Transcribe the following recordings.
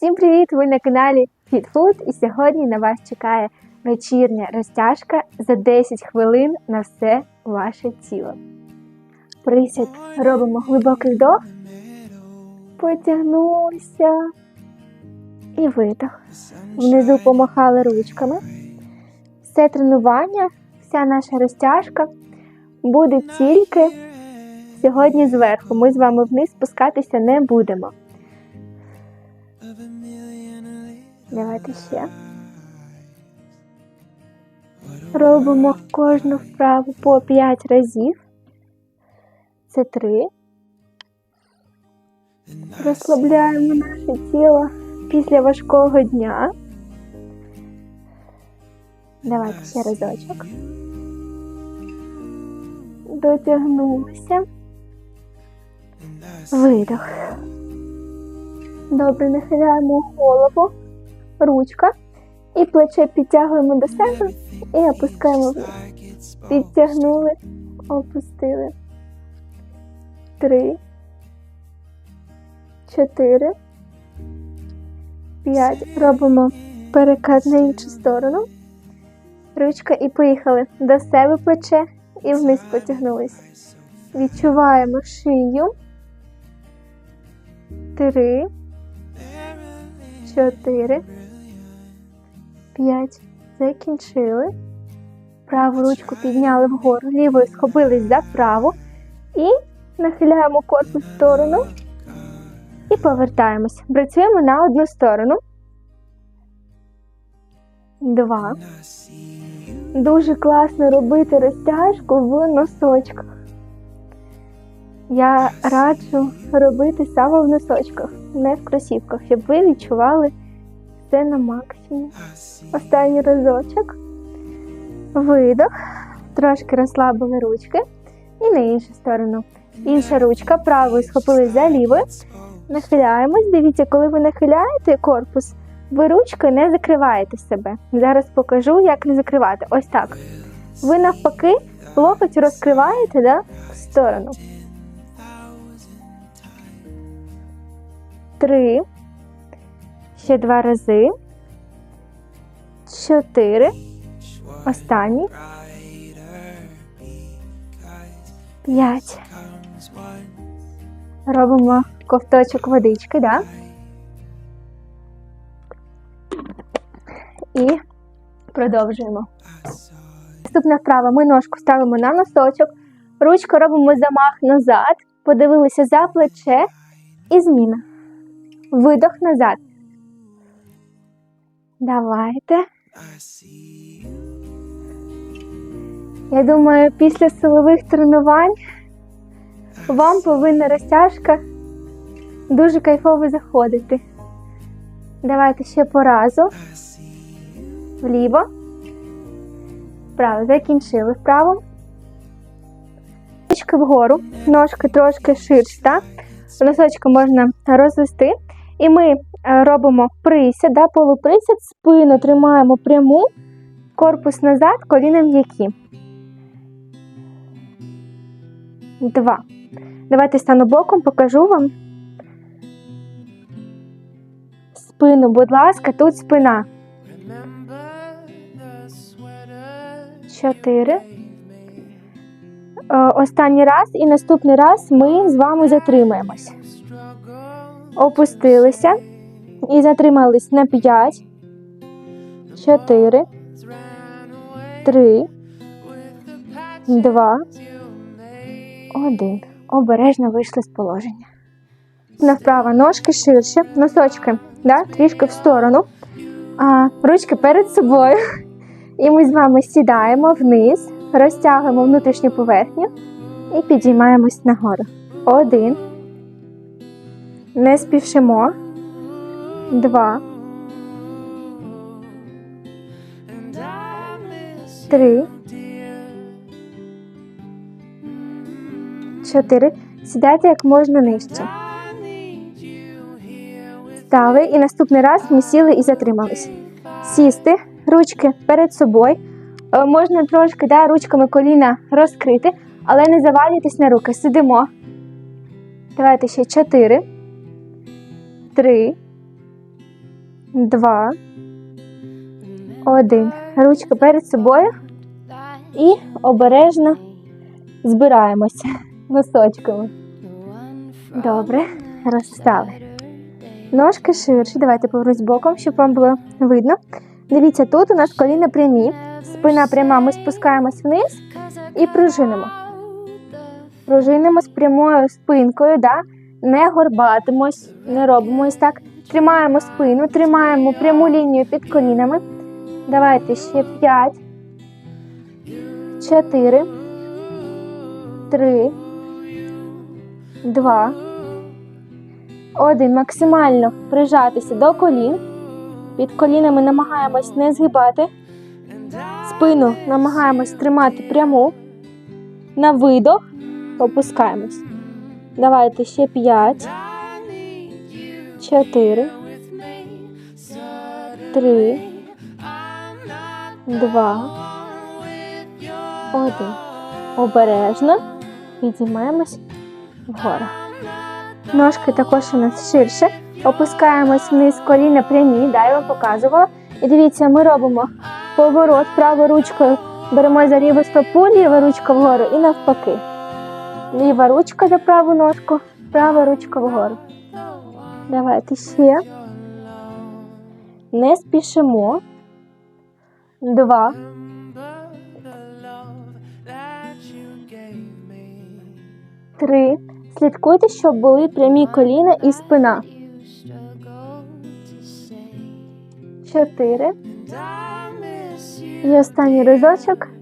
Всім привіт! Ви на каналі FitFood і сьогодні на вас чекає вечірня розтяжка за 10 хвилин на все ваше тіло. Присядь, робимо глибокий вдох, потягнулися і видох. Внизу помахали ручками. Все тренування, вся наша розтяжка буде тільки сьогодні зверху. Ми з вами вниз спускатися не будемо. Давайте ще. Робимо кожну вправу по 5 разів. Це 3. Розслабляємо наше тіло після важкого дня. Давайте ще разочок. Дотягнулися. Видох. Добре, нахиляємо голову, ручка і плече підтягуємо до себе і опускаємо вниз. Підтягнули, опустили. Три, чотири, п'ять. Робимо перекат на іншу сторону. Ручка і поїхали до себе плече і вниз потягнулись. Відчуваємо шию. Три чотири, п'ять. Закінчили. Праву ручку підняли вгору, лівою схопились за праву і нахиляємо корпус в сторону і повертаємось. Працюємо на одну сторону. Два. Дуже класно робити розтяжку в носочках. Я раджу робити саме в носочках, не в кросівках, щоб ви відчували все на максимум. Останній разочок. Видох. Трошки розслабили ручки. І на іншу сторону. Інша ручка правою схопились за лівою. Нахиляємось. Дивіться, коли ви нахиляєте корпус, ви ручкою не закриваєте себе. Зараз покажу, як не закривати. Ось так. Ви навпаки локоть розкриваєте да, в сторону. Три. Ще два рази. Чотири. Останній. П'ять. Робимо ковточок водички, да? І продовжуємо. Наступна вправа. Ми ножку ставимо на носочок, ручку робимо замах назад, подивилися за плече і зміна. Видох назад. Давайте. Я думаю, після силових тренувань вам повинна розтяжка дуже кайфово заходити. Давайте ще по разу. Вліво. Вправо. Закінчили вправо. Ножки вгору. Ножки трошки ширші, так? Носочки можна розвести. І ми е, робимо присід, да, полуприсід, спину тримаємо пряму, корпус назад, коліна м'які. Два. Давайте стану боком, покажу вам. Спину, будь ласка, тут спина. Чотири. Е, Останній раз і наступний раз ми з вами затримаємось. Опустилися і затримались на 5, 4, 3, 2, 1. Обережно вийшли з положення. Навправо ножки ширше, носочки да, трішки в сторону, а, ручки перед собою. І ми з вами сідаємо вниз, розтягуємо внутрішню поверхню і підіймаємось нагору. Один. Не спішимо. Два. Три. Чотири. Сідайте як можна нижче. Стали і наступний раз ми сіли і затримались. Сісти, ручки перед собою. Е, Можна трошки да, ручками коліна розкрити, але не завалюйтесь на руки. Сидимо. Давайте ще чотири. Три, два, один. Ручки перед собою і обережно збираємося носочками. Добре, розстали. Ножки ширші. Давайте повернусь боком, щоб вам було видно. Дивіться, тут у нас коліна прямі, спина пряма, ми спускаємось вниз і пружинимо. Пружинимо з прямою спинкою, да? Не горбатимось, не робимо ось так. Тримаємо спину, тримаємо пряму лінію під колінами. Давайте ще 5, 4, 3, 2, 1. Максимально прижатися до колін. Під колінами намагаємось не згибати. Спину намагаємось тримати пряму. На видох опускаємось. Давайте ще 5, 4, 3, 2, 1. Обережно підіймаємось вгору. Ножки також у нас ширше. Опускаємось вниз коліна прямі, да, я вам показувала. І дивіться, ми робимо поворот правою ручкою. Беремо за ліву стопу, ліва ручка вгору і навпаки. Ліва ручка за праву ножку, права ручка вгору. Давайте ще. Не спішимо. Два. Три. Слідкуйте, щоб були прямі коліна і спина. Чотири. І останній ризочок.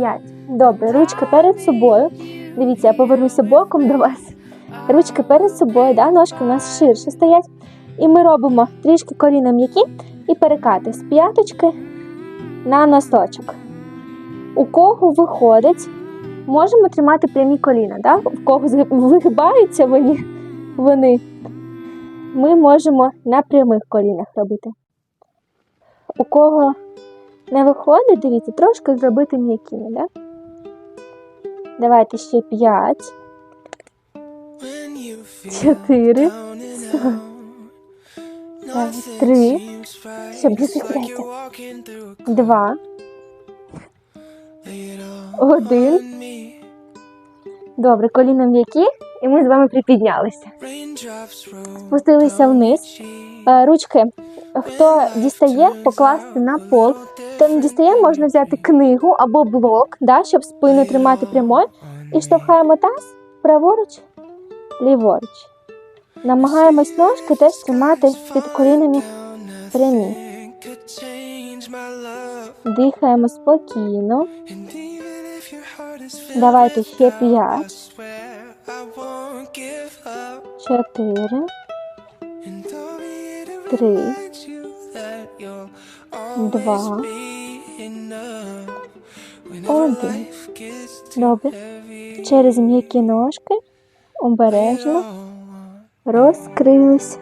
5. Добре, ручка перед собою. Дивіться, я повернуся боком до вас. Ручки перед собою, да, ножки у нас ширше стоять. І ми робимо трішки коліна м'які і перекати з п'яточки на носочок. У кого виходить, можемо тримати прямі коліна. Да? У кого вигибаються вони, вони, ми можемо на прямих колінах робити. У кого не виходить, дивіться, трошки зробити м'якими. Да? Давайте ще 5, 4, 3, Все не зіграйте. 2, 1. Добре, коліна м'які, і ми з вами припіднялися. Спустилися вниз. Е, Ручки, хто дістає, покласти на пол. Хто не дістає, можна взяти книгу або блок, да, щоб спину тримати прямою. І штовхаємо таз праворуч, ліворуч. Намагаємось ножки теж тримати під колінами прямі. Дихаємо спокійно. Давайте ще 5, 4, 3, 2, 1. Добре. Через м'які ножки обережно розкрились.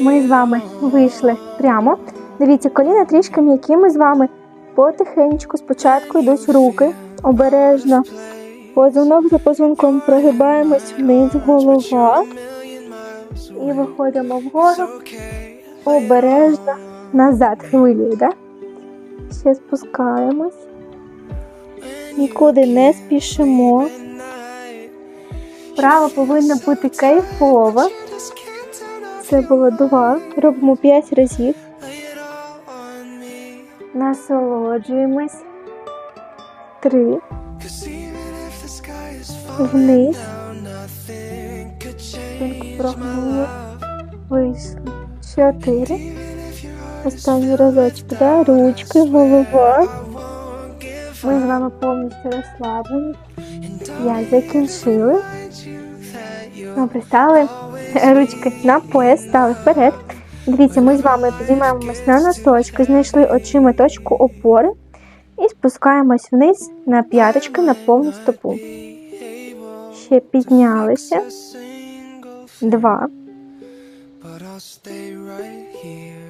Ми з вами вийшли прямо. Дивіться, коліна трішки м'які. Ми з вами потихеньку спочатку йдуть руки. Обережно. Позвонок за позвонком прогибаємось вниз, голова. І виходимо вгору. Обережно назад хвилею, да? Ще спускаємось. Нікуди не спішимо. Право повинно бути кайфово. Це було два. Робимо п'ять разів. Насолоджуємось. Три. Вниз. Прогнули. Вийшли. Чотири. Останній разочок, да? Ручки, голова. Ми з вами повністю розслаблені. Я закінчили. Добре, стали ручки на пояс, стали вперед. Дивіться, ми з вами підіймаємось на носочки, знайшли очима точку опори і спускаємось вниз на п'яточки на повну стопу. Ще піднялися. Два,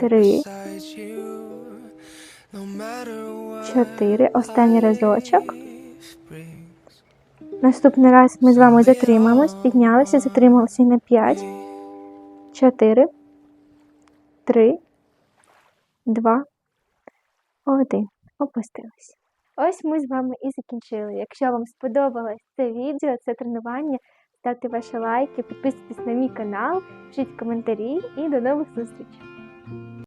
три, чотири. Останній разочок. Наступний раз ми з вами затримаємось, піднялися, затрималися на 5, 4, 3, 2, 1. Опустились. Ось ми з вами і закінчили. Якщо вам сподобалось це відео, це тренування, ставте ваші лайки, підписуйтесь на мій канал, пишіть коментарі і до нових зустрічей!